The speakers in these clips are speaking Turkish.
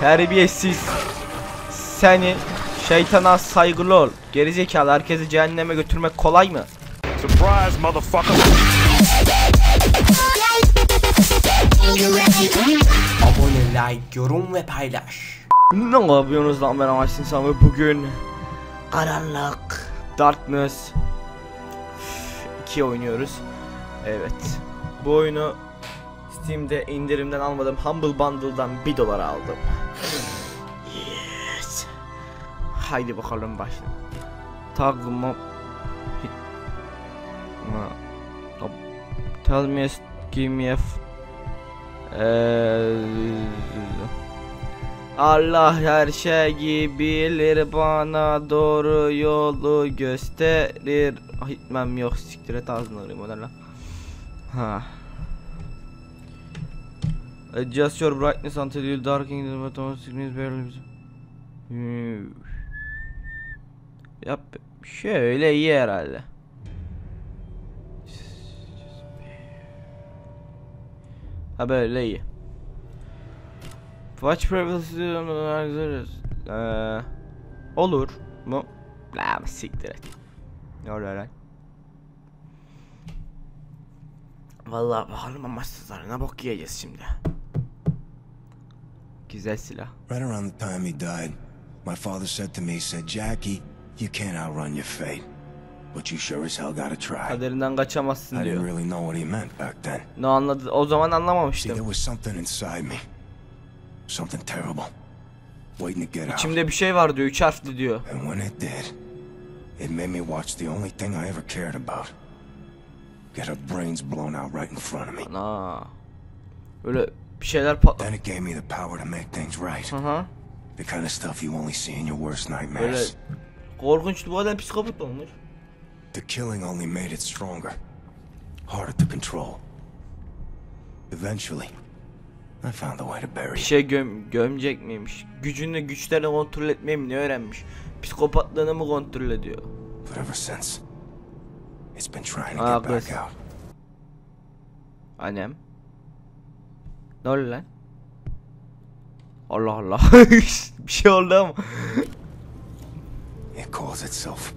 Terbiyesiz. Seni şeytana saygılı ol. Gerizekalı herkesi cehenneme götürmek kolay mı? Surprise, motherfucker. Abone, like, yorum ve paylaş. Ne yapıyorsunuz lan ben Amaç İnsan ve bugün Karanlık Darkness 2 oynuyoruz Evet Bu oyunu Steam'de indirimden almadım Humble Bundle'dan 1 dolar aldım Yes Haydi bakalım başla Tagma Ma Tell me give me a Eee Allah her şeyi bilir bana doğru yolu gösterir. Gitmem yok siktir et ağzını ne lan. Ha. Adjust your brightness until you darken the bottom sickness barely. Yap şöyle iyi herhalde. Ha böyle iyi. Watch privacy Eee Olur mu? La siktir et. Ne lan? Vallahi bakalım amaçsızlarına bok yiyeceğiz şimdi. Güzel silah. Right around the time he died, my father said to me, said, Jackie, you can't outrun your fate. But you sure as hell gotta try. Kaderinden kaçamazsın I didn't diyor. really know what he meant back then. Ne anladı? O zaman See, anlamamıştım. there was something inside me. Something terrible. Waiting to get out. İçimde bir şey var diyor. Üç harfli diyor. And when it did, it made me watch the only thing I ever cared about. Get her brains blown out right in front of me. Ana. Böyle bir şeyler patladı. Then it gave me the power to make things right. Hı hı. The kind of stuff you only see in your worst nightmares. korkunçtu bu adam psikopat olmuş. The killing only made it stronger, harder to control. Eventually, I found a way to bury Bir şey göm gömecek miymiş? Gücünü güçlerini kontrol etmeyi mi ne öğrenmiş? Psikopatlığını mı kontrol ediyor? But ever since, it's been trying to get back out. Annem. Ne oldu lan? Allah Allah. bir şey oldu ama. It calls itself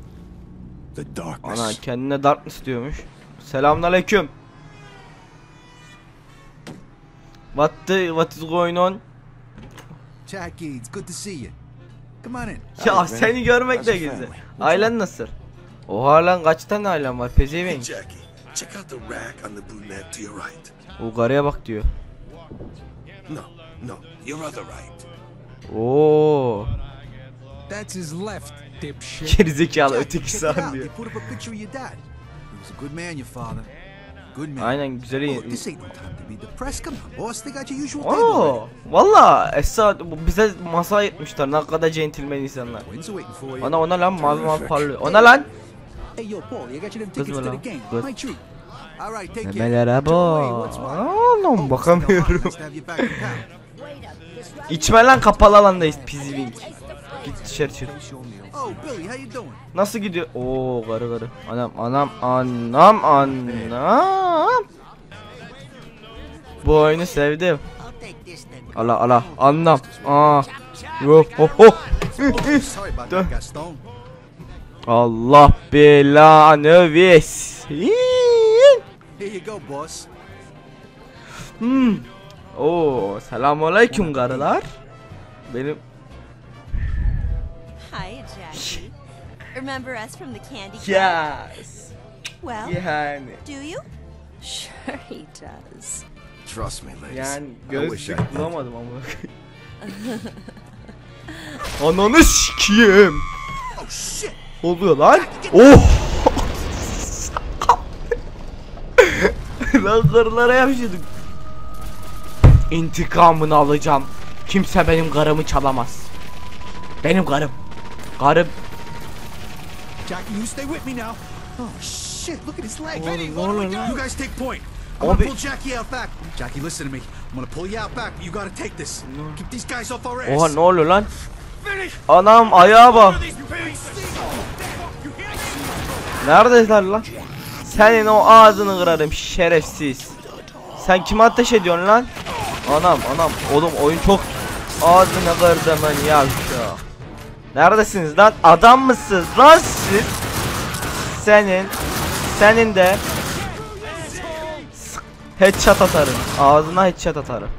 the Ana darkness. kendine darkness diyormuş. Selamünaleyküm. What the what is going on? Jackie, it's good to see you. Come on in. Ya seni görmek de güzel. Ailen nasıl? Oha lan kaç tane ailen var pezevenk. Jackie, check out the rack on the brunette to your right. O karıya bak diyor. No, no, your other right. Oo. That's his left, dipshit. Gerizekalı öteki sağ diyor. They put up a picture of your dad. He was a good man, your father. Good man. Aynen güzel Look, iyi. Oo. Valla Esra bize masa ayırtmışlar. Ne kadar centilmen insanlar. Ana ona lan mavi mavi parlıyor. Ona lan. Kız mı lan? Kız. Memelere bak. what? Oğlum Oh, bakamıyorum. İçme lan kapalı alandayız pizvink. Git dışarı çık. Oh? Nasıl gidiyor? Oo karı karı. Anam anam anam anam. Bu oyunu sevdim. Allah Allah anlam. Aa. Yo ho ho. Allah belanı versin. Here you go, boss. Hmm. Oo selamünaleyküm karılar. Benim Hi, Jackie. Remember us from the candy yes. Well, Yani do you? Sure he does. Trust me, ladies. yani I wish I gözlük bulamadım ama. Ananı sikiyim. Oh, shit. Oluyor lan? Oh! Lan karılara. İntikamını alacağım. Kimse benim karımı çalamaz. Benim karım. Karım. Jackie, you stay with me now. Oh, shit. Look at his leg. Oğlum, ne oluyor lan? You guys take point. I'm gonna pull Jackie out back. Jackie, listen to me. I'm gonna pull you out back, but you gotta take this. Keep these guys off our ass. Oha ne oluyor lan? Anam ayağa bak. Neredeler lan? Senin o ağzını kırarım şerefsiz. Sen kime ateş ediyorsun lan? Anam anam oğlum oyun çok Ağzını kırdımın yavşa. Neredesiniz lan? Adam mısınız lan siz? Senin senin de headshot atarım. Ağzına headshot atarım.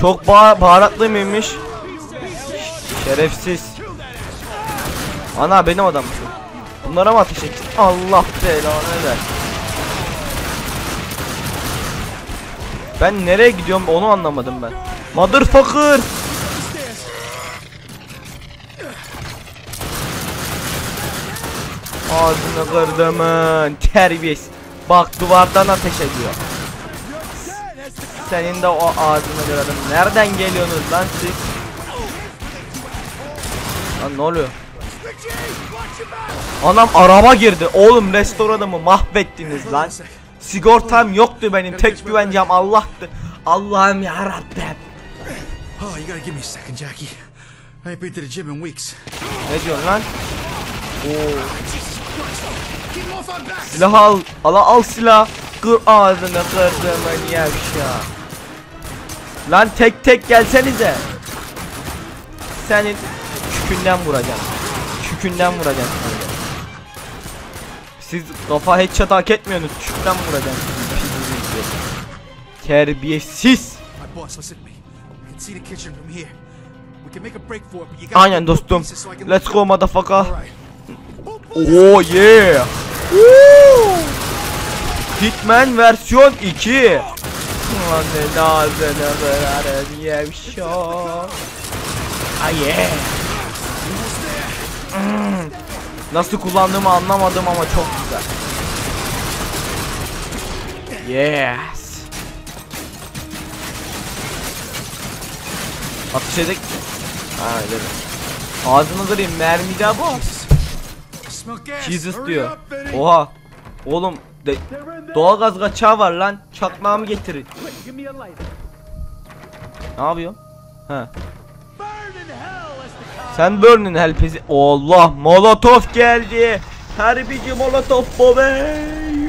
Çok ba baharatlı mıymış? Şerefsiz. Ana benim adamım şu. Bunlara mı ateş ettin? Allah belanı ver. Ben nereye gidiyorum onu anlamadım ben. Motherfucker. Ağzını kırdımın terbiyesiz. Bak duvardan ateş ediyor. Senin de o ağzını kırarım. Nereden geliyorsunuz lan siz? Lan ne oluyor? Anam araba girdi. Oğlum restoranımı mahvettiniz lan. Sigortam yoktu benim. Tek güvencem Allah'tı. Allah'ım ya Rabbim. Oh, you gotta give me a second, Jackie. I ain't been to the gym in weeks. Ne diyorsun lan? Oo. Backs! Silah al. Al al silah. Kır ağzını kırdığımın yavşa. Lan tek tek gelsenize. Senin çükünden vuracağım. Çükünden vuracağım. Siz kafa headshot hak etmiyorsunuz. Çükten vuracağım. Terbiyesiz. My boss, listen to me. I can see the kitchen from here. We can make a break for it, but you gotta Aynen dostum. Let's go motherfucker. Oh yeah. Woo! Hitman versiyon 2. Anne ağzını kırarım yevşo. Ah yeah. Mm. Nasıl kullandığımı anlamadım ama çok güzel. Yes. Atış edek. Ha öyle mi? Ağzını kırayım mermide bu. Jesus diyor. Oha. Oğlum de doğalgaz kaçağı var lan. Çakmağımı getirin. Ne yapıyor? He. Sen burn in hell pezi. Allah molotof geldi. Herbici molotof bobey.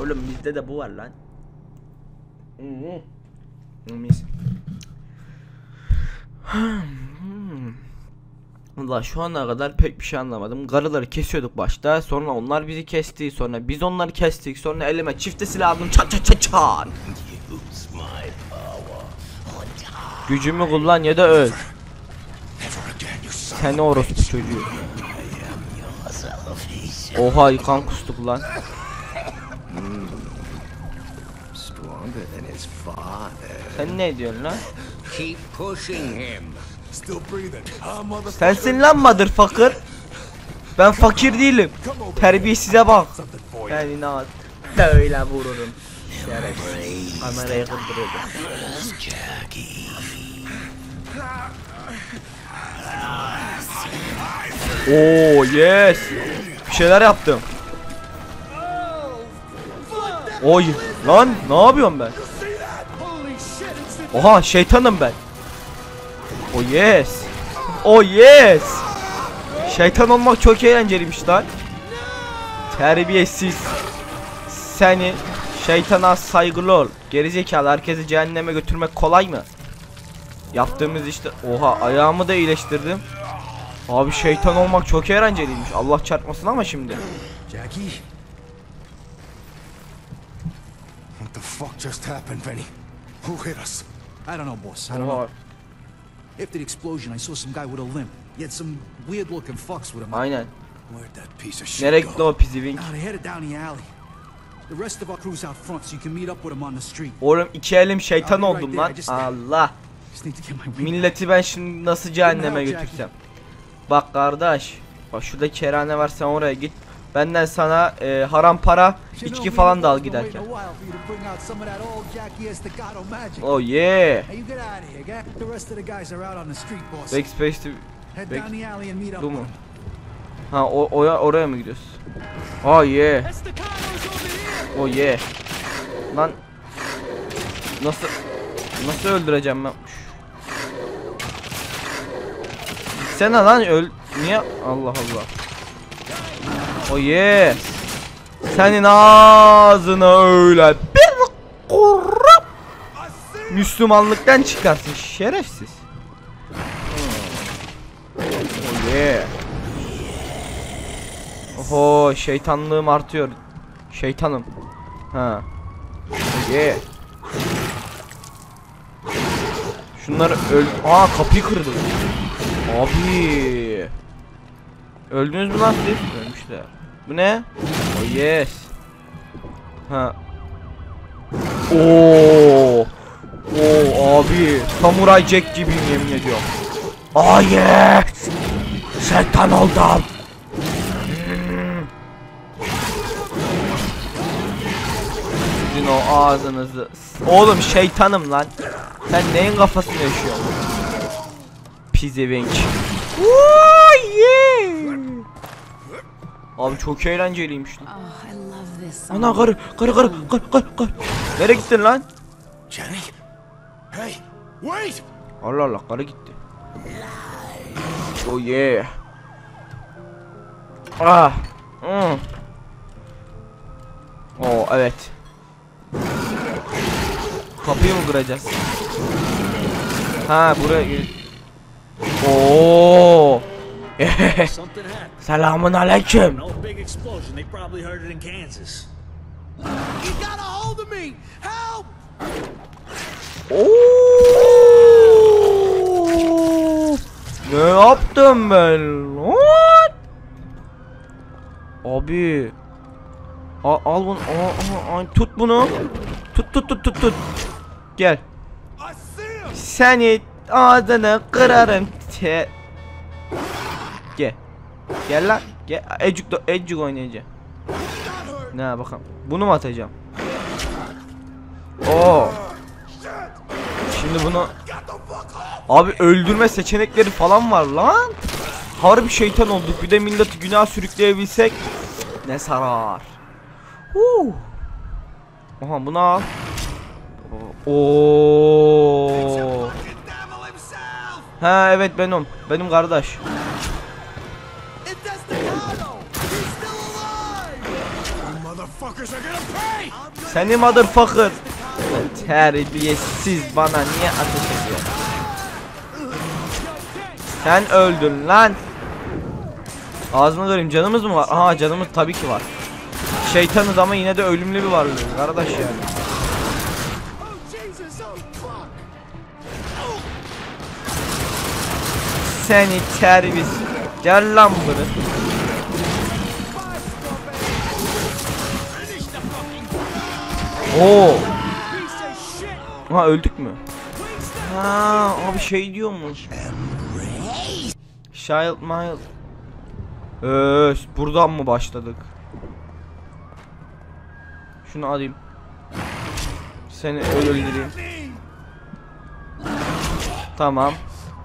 Oğlum bizde de bu var lan. Hmm. Mis. Valla şu ana kadar pek bir şey anlamadım. Garıları kesiyorduk başta. Sonra onlar bizi kesti. Sonra biz onları kestik. Sonra elime çifte silah aldım. Çat çat çat çat. Gücümü kullan ya da öl. Seni orospu çocuğu. Oha kan kustuk lan. Sen ne diyorsun lan? Keep pushing him. Still breathing. Sensin lan motherfucker. Ben fakir değilim. Terbiyesize bak. Ben inat. Böyle vururum. Kamerayı kırdırıyordum. Oo yes. Bir şeyler yaptım. Oy lan ne yapıyorum ben? Oha şeytanım ben. Oh yes. Oh yes. Şeytan olmak çok eğlenceliymiş lan. Terbiyesiz. Seni şeytana saygılı ol. Gerizekalı herkesi cehenneme götürmek kolay mı? Yaptığımız işte oha ayağımı da iyileştirdim. Abi şeytan olmak çok eğlenceliymiş. Allah çarpmasın ama şimdi. Jackie, What the fuck just happened, Benny? Who hit us? I don't know, boss. I don't know. After the explosion, I saw some guy with a limp. He had some weird-looking fucks with him. Aynen. Where'd that piece of shit Nereye gitti o pizivink? They headed down the alley. The rest of our crew's out front, so you can meet up with them on the street. Oğlum iki elim şeytan oldum lan. Allah. Milleti ben şimdi nasıl cehenneme götürsem. Bak kardeş. Bak şurada kerane var sen oraya git. Benden sana e, haram para içki falan da al giderken. Oh yeah. Backspace to... Back... Bu mu? Ha o oya oraya mı gidiyoruz? Oh yeah. Oh yeah. Lan nasıl nasıl öldüreceğim ben? Gitsene lan öl niye Allah Allah. Oh yeah. Senin ağzına öyle bir kur Müslümanlıktan çıkarsın şerefsiz. Oh yeah. Oho şeytanlığım artıyor. Şeytanım. Ha. Oh yeah. Şunları öl... Aa kapıyı kırdı. Abi. Öldünüz mü lan siz? Ölmüşler. Bu ne? Oh yes. Ha. Oo. Oo abi. Samuray Jack gibiyim yemin ediyorum. Oh yes. Şeytan oldum. Sizin o ağzınızı. Oğlum şeytanım lan. Sen neyin kafasını yaşıyorsun? Pizevenk. Oh yeah. Abi çok eğlenceliymiş lan. Oh, I love this Ana karı, karı, karı, karı, karı, karı. Nereye gittin lan? Jenny? Hey, wait! Allah Allah, karı gitti. Oh yeah. Ah. Hmm. Oh evet. Kapıyı mı kıracağız? Ha buraya. Oo. Something happened. Selamun aleyküm. No big explosion. They probably heard it in Kansas. He got a hold of me! Help! Oo! Ne yaptım ben? What? Abi. Al, al bunu. Aa, aa, aa, tut bunu. Tut tut tut tut tut. Gel. I see him! Seni ağzını kırarım. Te Gel. Gel lan. Gel. Ecuk Ecuk oynayacağım. Ne bakalım. Bunu mu atacağım? Oo. Şimdi bunu Abi öldürme seçenekleri falan var lan. Harbi şeytan olduk. Bir de milleti günah sürükleyebilsek ne sarar. Huu. Aha bunu al. Oo. Ha evet benim. Benim kardeş. Seni motherfucker. Terbiyesiz bana niye ateş ediyorsun? Sen öldün lan. Ağzını kırayım canımız mı var? Aha canımız tabii ki var. Şeytanız ama yine de ölümlü bir varlık kardeş yani. Seni terbiyesiz. Gel lan bunu. Oo. Ha öldük mü? Ha abi şey diyormuş. Child Mild. Öf, buradan mı başladık? Şunu alayım. Seni öldüreyim. Tamam.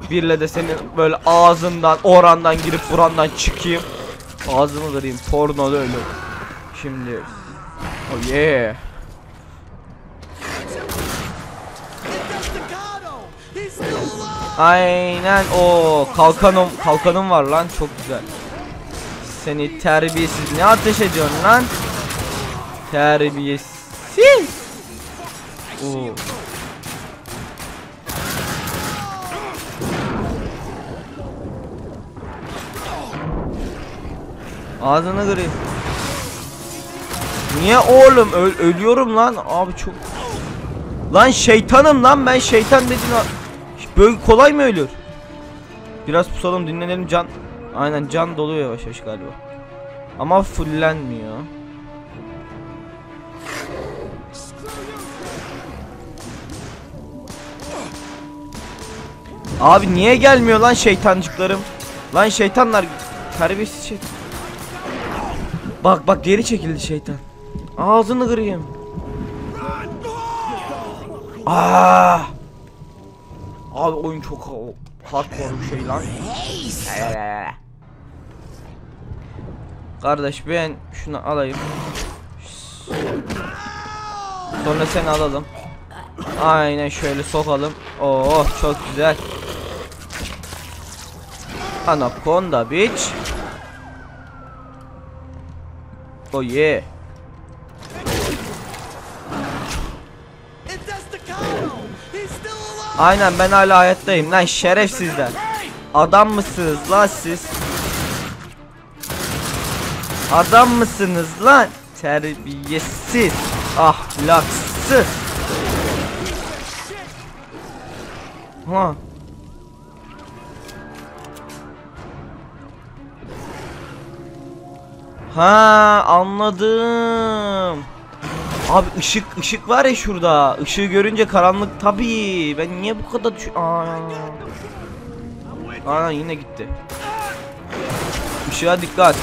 Birle de senin böyle ağzından, orandan girip burandan çıkayım. Ağzını kırayım. Porno da öyle. Şimdi. Oh yeah. Aynen o kalkanım kalkanım var lan çok güzel. Seni terbiyesiz ne ateş ediyorsun lan? Terbiyesiz. Oo. Ağzını kırayım. Niye oğlum? Öl- ölüyorum lan. Abi çok Lan şeytanım lan. Ben şeytan dedin Böyle kolay mı ölür? Biraz pusalım dinlenelim. Can Aynen can doluyor yavaş yavaş galiba. Ama fullenmiyor. Abi niye gelmiyor lan şeytancıklarım? Lan şeytanlar Terbiyesiz şey Bak bak geri çekildi şeytan Ağzını kırayım Aa! Abi oyun çok ha- hardcore bir şey lan. Kardeş ben şunu alayım. Sonra seni alalım. Aynen şöyle sokalım. Oo çok güzel. Anaconda bitch. Oh yeah. Aynen ben hala hayattayım lan şerefsizler. Adam mısınız lan siz? Adam mısınız lan? Terbiyesiz, ahlaksız. Ha. Ha anladım. Abi ışık ışık var ya şurada. Işığı görünce karanlık tabii. Ben niye bu kadar düş Aa. Aa yine gitti. Işığa dikkat.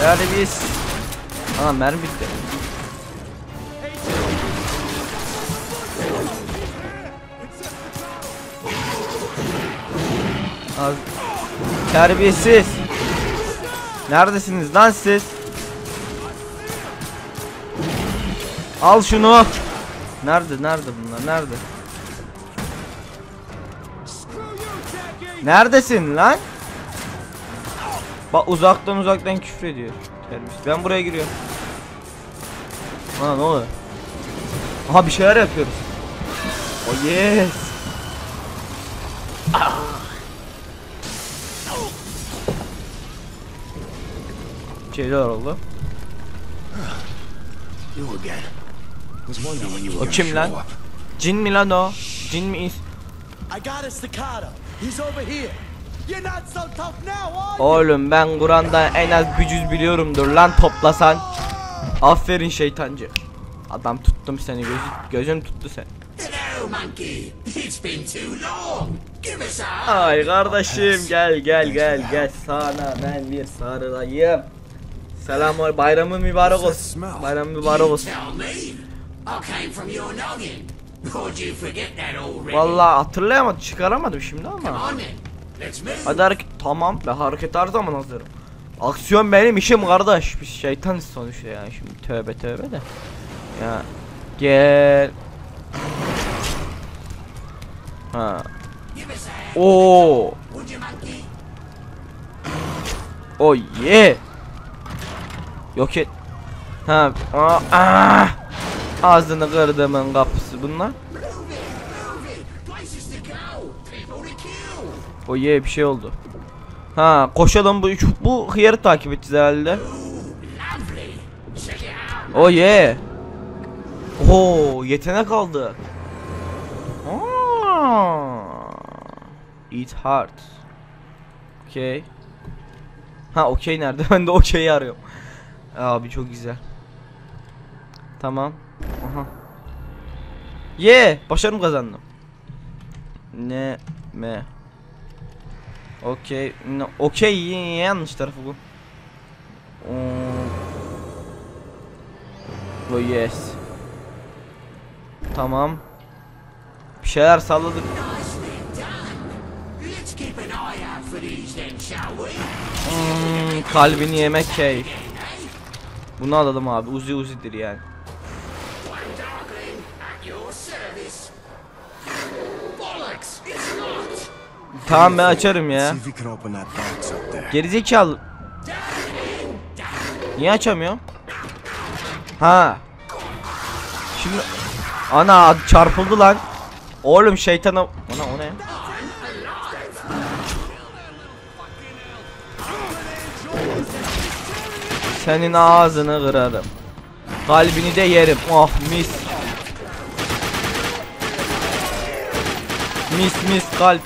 Terbiyesiz. Aa mermi bitti. Abi. Terbiyesiz. Neredesiniz lan siz? Al şunu. Nerede? Nerede bunlar? Nerede? Neredesin lan? Bak uzaktan uzaktan küfür ediyor. Terbiyesiz. Ben buraya giriyorum. Ha ne oluyor? Aha bir şeyler yapıyoruz. Oh yes. Şeyler oldu. O kim lan? Cin mi lan o? Cin mi? I got a staccato. He's over here. You're not so tough now, are you? Oğlum ben Kur'an'da en az bir cüz biliyorumdur lan toplasan. Aferin şeytancı. Adam tuttum seni gözü, gözüm tuttu seni. Ay kardeşim gel gel gel gel sana ben bir sarılayım. Selam bayramın mübarek olsun. Bayram mübarek olsun. Vallahi hatırlayamadım çıkaramadım şimdi ama. Hadi hareket tamam ben hareket her zaman hazırım. Aksiyon benim işim kardeş. Biz şeytanız sonuçta yani şimdi tövbe tövbe de. Ya gel. Ha. Oo. Oh yeah. Yok et. Ha. Aa, aa. Ağzını kırdımın kapısı bunlar. O ye bir şey oldu. Ha koşalım bu üç bu hıyarı takip edeceğiz herhalde. O ye. Oo yetenek aldı. Eat heart. Okey. Ha okey nerede? Ben de okey'i arıyorum. Abi çok güzel. Tamam. Aha. Ye, başarım kazandım. Ne me. Okey. No, okey yanlış tarafı bu. Oh. oh yes. Tamam. Bir şeyler salladık. Hmm, kalbini yemek keyif. Bunu alalım abi. Uzi uzidir yani. Tamam ben açarım ya. Gerizekalı. Niye açamıyorum? Ha. Şimdi ana çarpıldı lan. Oğlum şeytana ona o ne? Senin ağzını kırarım. Kalbini de yerim. Oh mis. Mis mis kalp.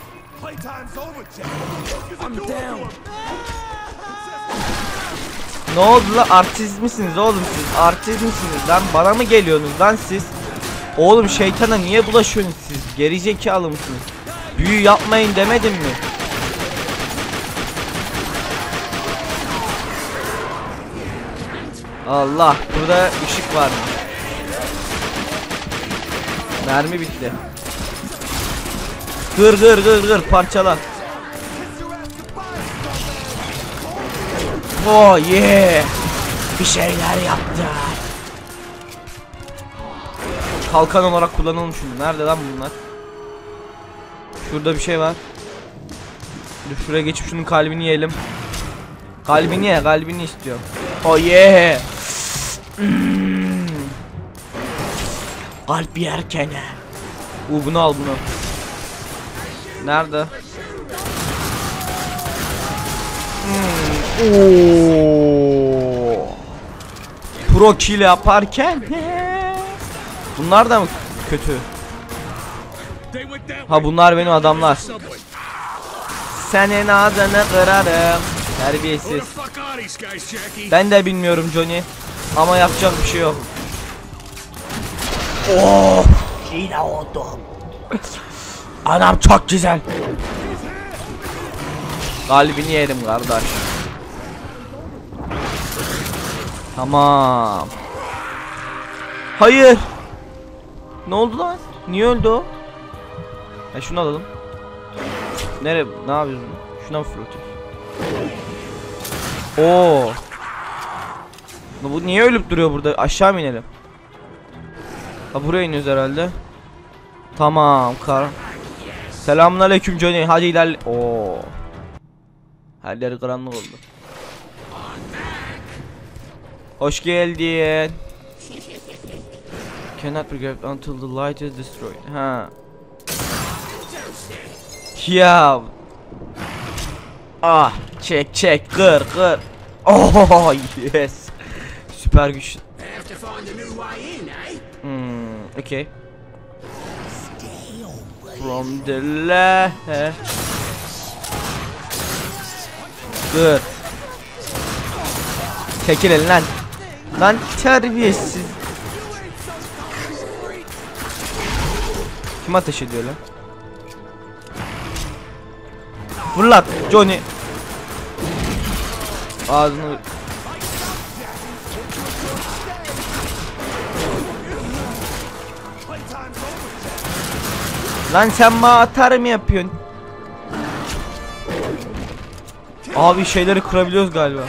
Ne oldu lan artist misiniz oğlum siz artist misiniz lan bana mı geliyorsunuz lan siz Oğlum şeytana niye bulaşıyorsunuz siz gerizekalı mısınız Büyü yapmayın demedim mi Allah burada ışık var Mermi bitti Gır gır gır gır parçala Oh yeah. Bir şeyler yaptı. Kalkan olarak kullanılmış. Nerede lan bunlar? Şurada bir şey var. Dur şuraya geçip şunun kalbini yiyelim. Kalbini ye, kalbini istiyorum. Oh yeah. Hmm. Kalp yerken. Uu bunu al bunu. Nerede? Hmm. Oo. Pro kill yaparken Bunlar da mı kötü? Ha bunlar benim adamlar. Senin adını kırarım. Terbiyesiz. Ben de bilmiyorum Johnny. Ama yapacak bir şey yok. Oh! Yine oldum. Anam çok güzel. Kalbini yerim kardeş. Tamam. Hayır. Ne oldu lan? Niye öldü o? Ya şunu alalım. Nere? Ne yapıyorsun? Şuna mı fırlatıyorsun? Oo. Bu niye ölüp duruyor burada? Aşağı mı inelim? Ha buraya iniyoruz herhalde. Tamam kar. Selamünaleyküm Johnny. Hadi ilerle. Oo. Her yer karanlık oldu. Hoş geldin. Cannot be grabbed until the light is destroyed. Ha. Ya. Ah, çek çek kır kır. Oh yes. Süper güç. Hmm, okay. From the left. Dur. Çekilin lan. Lan terbiyesiz. Kim ateş ediyor lan? Fırlat Johnny. Ağzını Lan sen bana atar mı yapıyorsun? Abi şeyleri kırabiliyoruz galiba.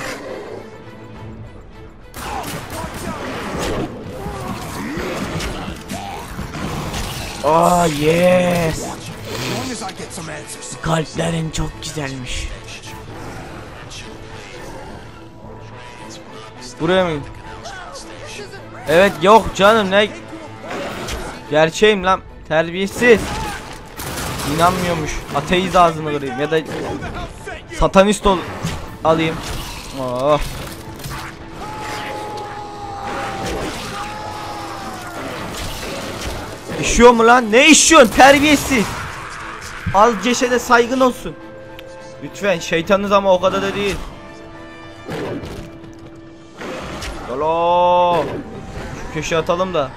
Oh yes. Kalplerin çok güzelmiş. Buraya mı? Evet yok canım ne? Gerçeğim lan terbiyesiz. İnanmıyormuş. Ateist ağzını kırayım ya da satanist ol alayım. Oh. İşiyor mu lan? Ne işiyorsun terbiyesiz? Az ceşede saygın olsun. Lütfen şeytanınız ama o kadar da değil. Yolo. Şu köşe atalım da.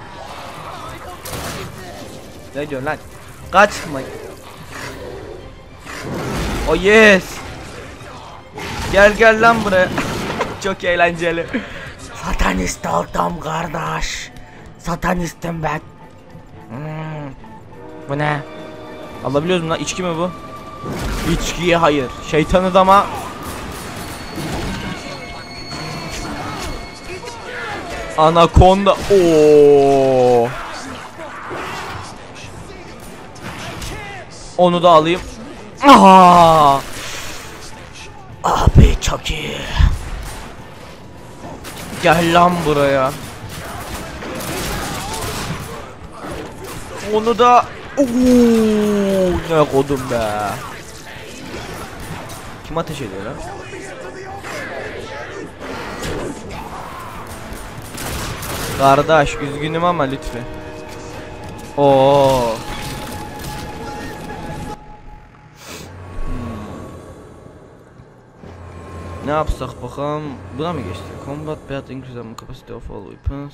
Ne diyorsun lan? Kaçma. Oh yes. Gel gel lan buraya. Çok eğlenceli. Satanist oldum kardeş. Satanistim ben. Hmm. Bu ne? Alabiliyoruz mu lan? İçki mi bu? İçkiye hayır. Şeytanı da ama Anaconda. Oo. Onu da alayım. Aha. Abi çok iyi. Gel lan buraya. Onu da Oo, ne kodum be. Kim ateş ediyor lan? Kardeş üzgünüm ama lütfen. Oo. Ne yapsak bakalım? Buna mı geçti? Combat belt increase the capacity of all weapons.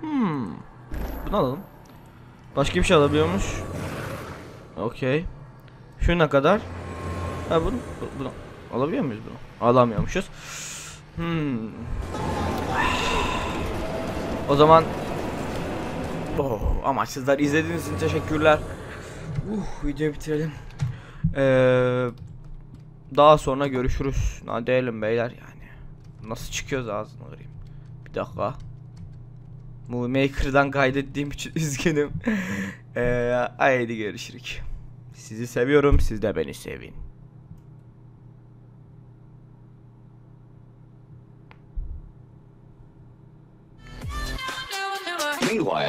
Hmm. Bunu alalım. Başka bir şey alabiliyormuş. Okey. Şu ne kadar? Ha bunu, bu- bunu alabiliyor muyuz bunu? Alamıyormuşuz. Hmm. O zaman Oh, amaçsızlar izlediğiniz için teşekkürler. Uh, videoyu bitirelim. Ee, daha sonra görüşürüz. Ne diyelim beyler yani. Nasıl çıkıyoruz ağzına vereyim. Bir dakika. Movie Maker'dan kaydettiğim için üzgünüm. ee, haydi görüşürük. Sizi seviyorum, siz de beni sevin. Meanwhile.